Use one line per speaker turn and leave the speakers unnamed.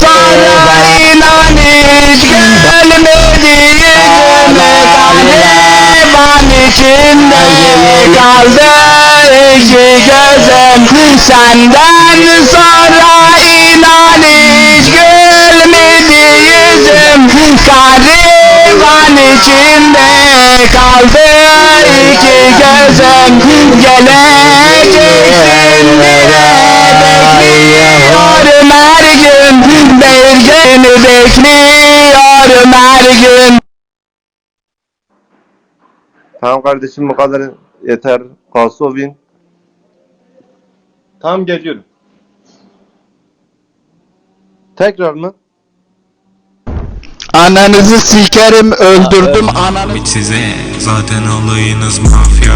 sana inan hiç gelmedi içinde kaldı. Gözüm Senden sonra inan hiç gülmedi yüzüm Kahraman içinde kaldı. İki gözüm bekliyorum her gün
Tamam kardeşim bu kadar yeter. Kalsovin. Tamam geliyorum. Tekrar mı?
Ananızı sikerim öldürdüm ananı
size zaten alayınız mafya